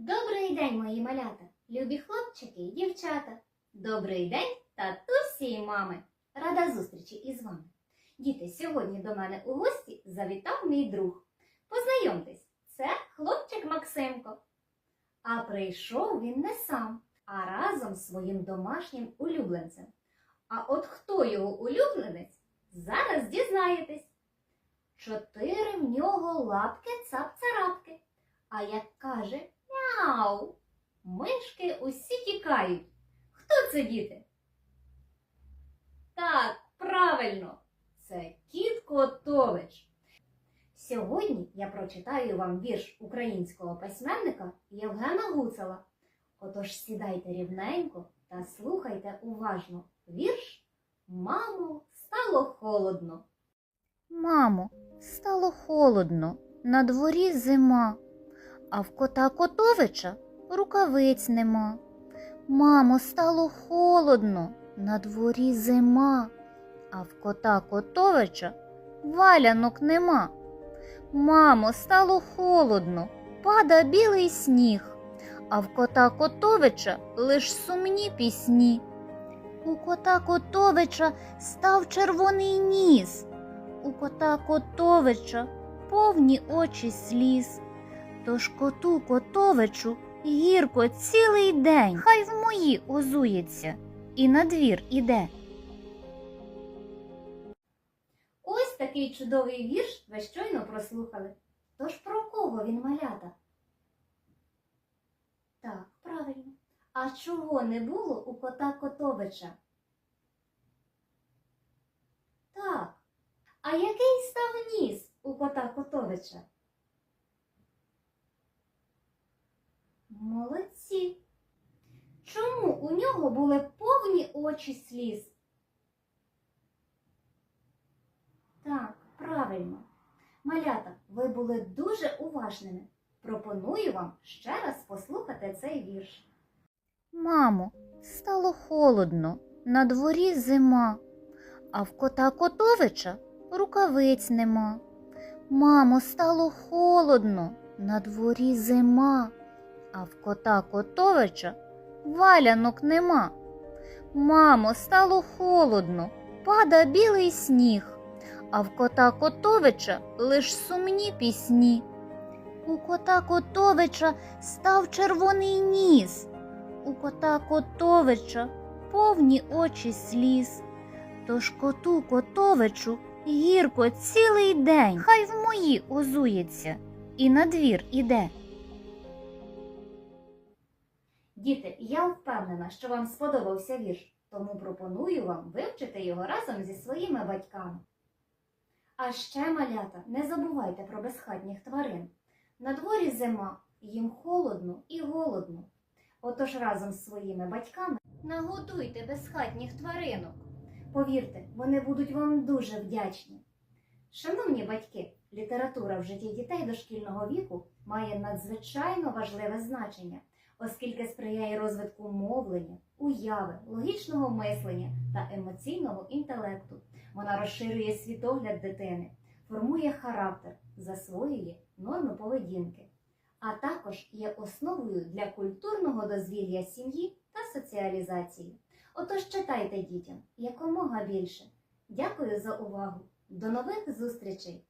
Добрий день, мої малята, любі хлопчики і дівчата. Добрий день, татусі і мами. Рада зустрічі із вами. Діти, сьогодні до мене у гості завітав мій друг. Познайомтесь, це хлопчик Максимко. А прийшов він не сам, а разом з своїм домашнім улюбленцем. А от хто його улюбленець, зараз дізнаєтесь. Чотири в нього лапки цап-царапки. А як каже Мяу. Мишки усі тікають. Хто це діти? Так, правильно, це кіт Котович. Сьогодні я прочитаю вам вірш українського письменника Євгена Гуцела. Отож сідайте рівненько та слухайте уважно вірш Мамо, стало холодно. Мамо, стало холодно, на дворі зима, а в кота Котовича рукавиць нема. Мамо, стало холодно, на дворі зима, а в кота Котовича валянок нема. Мамо, стало холодно, пада білий сніг, а в кота Котовича лиш сумні пісні. У кота Котовича став червоний ніс. У кота Котовича повні очі сліз. Тож коту Котовичу гірко цілий день, хай в мої озується і на двір іде. Ось такий чудовий вірш ви щойно прослухали. Тож про кого він малята? Так, правильно. А чого не було у кота Котовича? Так. А який став ніс у кота Котовича? Нього були повні очі сліз? Так, правильно. Малята, ви були дуже уважними. Пропоную вам ще раз послухати цей вірш. Мамо, стало холодно, на дворі зима, а в кота Котовича рукавиць нема. Мамо, стало холодно, на дворі зима, а в кота Котовича валянок нема. Мамо, стало холодно, пада білий сніг, а в кота Котовича лиш сумні пісні. У кота Котовича став червоний ніс. У кота Котовича повні очі сліз. Тож коту Котовичу гірко цілий день, хай в мої озується і на двір іде. Діти, я впевнена, що вам сподобався вірш, тому пропоную вам вивчити його разом зі своїми батьками. А ще, малята, не забувайте про безхатніх тварин. На дворі зима, їм холодно і голодно. Отож разом з своїми батьками нагодуйте безхатніх тваринок. Повірте, вони будуть вам дуже вдячні. Шановні батьки, література в житті дітей дошкільного віку має надзвичайно важливе значення, оскільки сприяє розвитку мовлення, уяви, логічного мислення та емоційного інтелекту. Вона розширює світогляд дитини, формує характер, засвоює норми поведінки, а також є основою для культурного дозвілля сім'ї та соціалізації. Отож читайте дітям якомога більше. Дякую за увагу. До нових зустрічей!